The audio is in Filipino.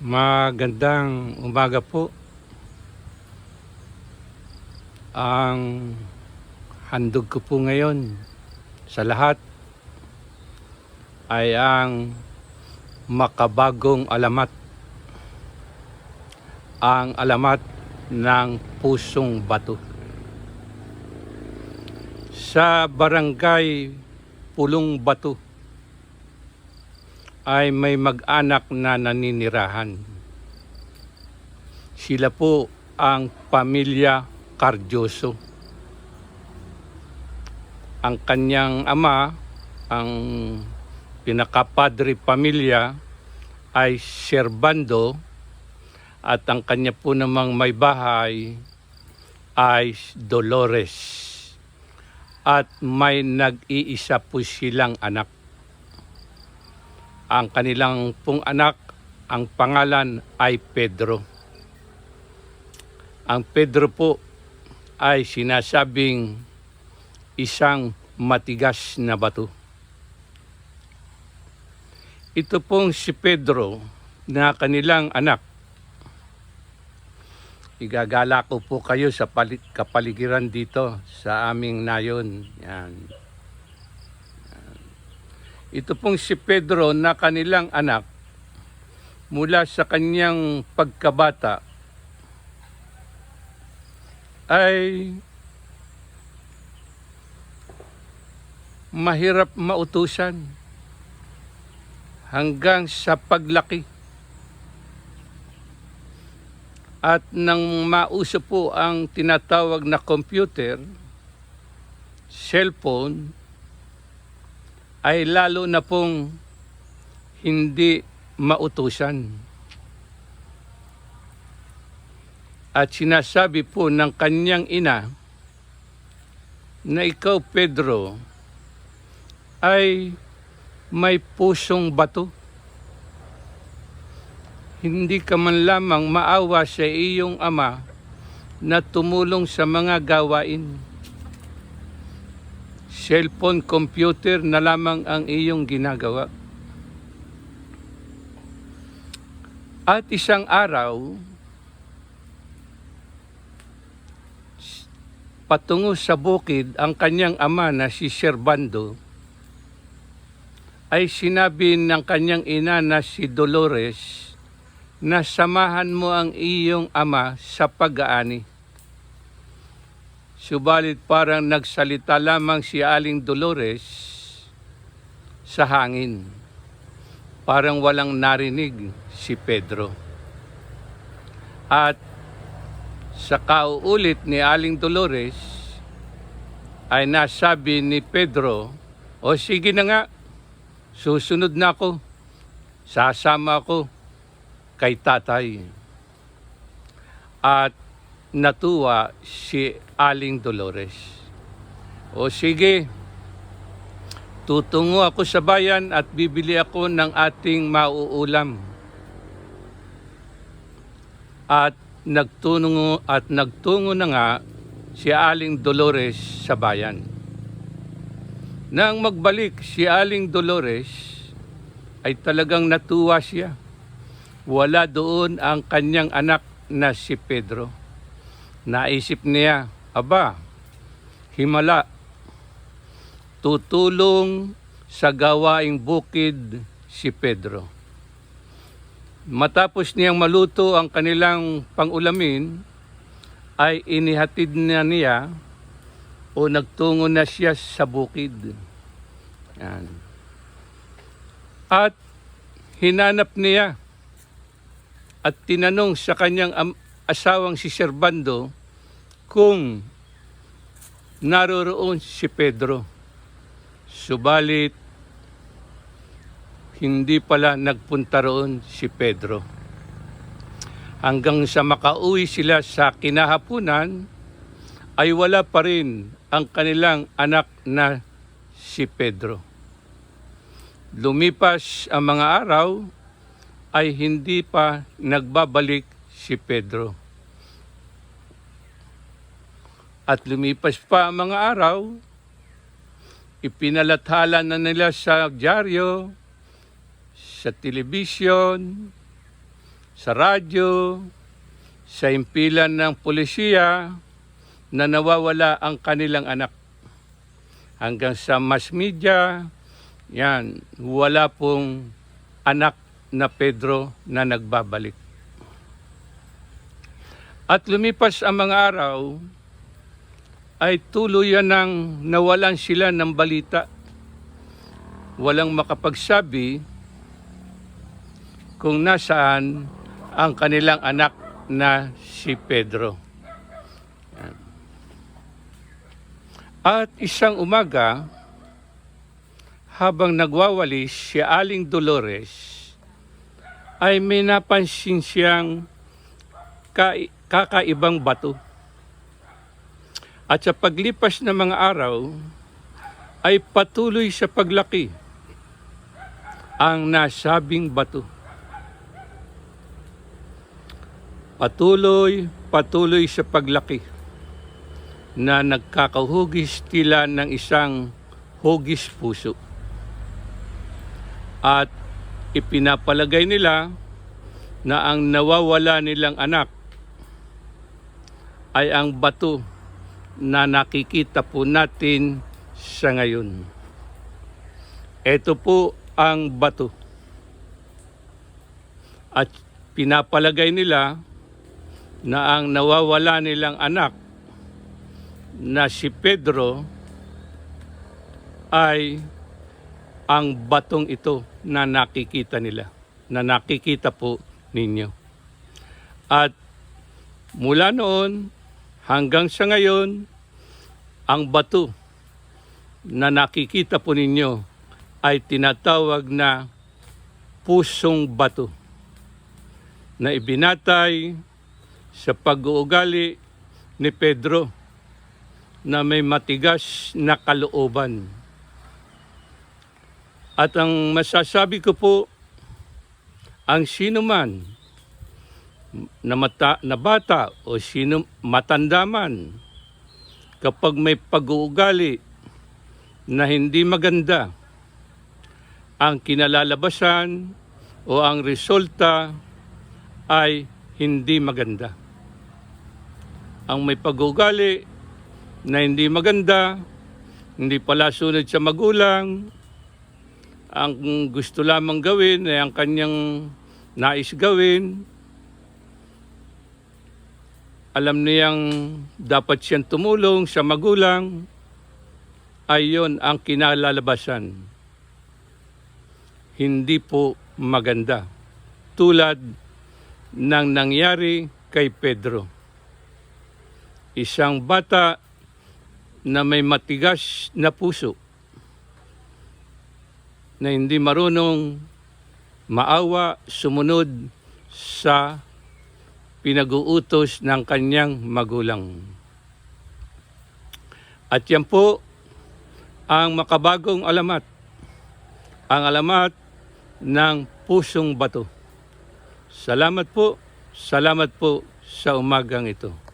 Magandang umaga po. Ang handog ko po ngayon sa lahat ay ang makabagong alamat. Ang alamat ng pusong bato. Sa barangay Pulong Bato ay may mag-anak na naninirahan. Sila po ang pamilya Cardioso. Ang kanyang ama, ang pinakapadre pamilya ay Servando at ang kanya po namang may bahay ay Dolores. At may nag-iisa po silang anak ang kanilang pong anak, ang pangalan ay Pedro. Ang Pedro po ay sinasabing isang matigas na bato. Ito pong si Pedro na kanilang anak. Igagala ko po kayo sa pali- kapaligiran dito sa aming nayon. Yan. Ito pong si Pedro na kanilang anak mula sa kanyang pagkabata ay mahirap mautusan hanggang sa paglaki. At nang mauso po ang tinatawag na computer, cellphone, ay lalo na pong hindi mautusan. At sinasabi po ng kanyang ina na ikaw, Pedro, ay may pusong bato. Hindi ka man lamang maawa sa iyong ama na tumulong sa mga gawain cellphone, computer na lamang ang iyong ginagawa. At isang araw, patungo sa bukid ang kanyang ama na si Servando, ay sinabi ng kanyang ina na si Dolores na samahan mo ang iyong ama sa pag-aani. Subalit parang nagsalita lamang si Aling Dolores sa hangin. Parang walang narinig si Pedro. At sa kauulit ni Aling Dolores ay nasabi ni Pedro, O sige na nga, susunod na ako. Sasama ako kay tatay. At natuwa si Aling Dolores. O sige, tutungo ako sa bayan at bibili ako ng ating mauulam. At nagtungo at nagtungo na nga si Aling Dolores sa bayan. Nang magbalik si Aling Dolores ay talagang natuwa siya. Wala doon ang kanyang anak na si Pedro. Naisip niya, aba, himala, tutulong sa gawaing bukid si Pedro. Matapos niyang maluto ang kanilang pangulamin, ay inihatid na niya o nagtungo na siya sa bukid. Yan. At hinanap niya at tinanong sa kanyang am- asawang si Servando kung naroroon si Pedro. Subalit, hindi pala nagpunta roon si Pedro. Hanggang sa makauwi sila sa kinahapunan, ay wala pa rin ang kanilang anak na si Pedro. Lumipas ang mga araw, ay hindi pa nagbabalik si Pedro. At lumipas pa ang mga araw, ipinalathala na nila sa dyaryo, sa telebisyon, sa radyo, sa impilan ng polisiya na nawawala ang kanilang anak. Hanggang sa mass media, yan, wala pong anak na Pedro na nagbabalik. At lumipas ang mga araw, ay tuluyan ng nawalan sila ng balita. Walang makapagsabi kung nasaan ang kanilang anak na si Pedro. At isang umaga, habang nagwawalis si Aling Dolores, ay may napansin siyang ka- kakaibang bato. At sa paglipas ng mga araw, ay patuloy sa paglaki ang nasabing bato. Patuloy, patuloy sa paglaki na nagkakahugis tila ng isang hugis puso. At ipinapalagay nila na ang nawawala nilang anak ay ang bato na nakikita po natin sa ngayon. Ito po ang bato. At pinapalagay nila na ang nawawala nilang anak na si Pedro ay ang batong ito na nakikita nila, na nakikita po ninyo. At mula noon hanggang sa ngayon, ang bato na nakikita po ninyo ay tinatawag na pusong bato na ibinatay sa pag-uugali ni Pedro na may matigas na kalooban. At ang masasabi ko po, ang sino man na, mata, na bata o sino matanda man, kapag may pag-uugali na hindi maganda, ang kinalalabasan o ang resulta ay hindi maganda. Ang may pag-uugali na hindi maganda, hindi pala sunod sa magulang, ang gusto lamang gawin ay ang kanyang nais gawin, alam niyang dapat siyang tumulong sa magulang, ay yon ang kinalalabasan. Hindi po maganda. Tulad ng nangyari kay Pedro. Isang bata na may matigas na puso na hindi marunong maawa, sumunod sa pinag-uutos ng kanyang magulang. At yan po ang makabagong alamat, ang alamat ng pusong bato. Salamat po, salamat po sa umagang ito.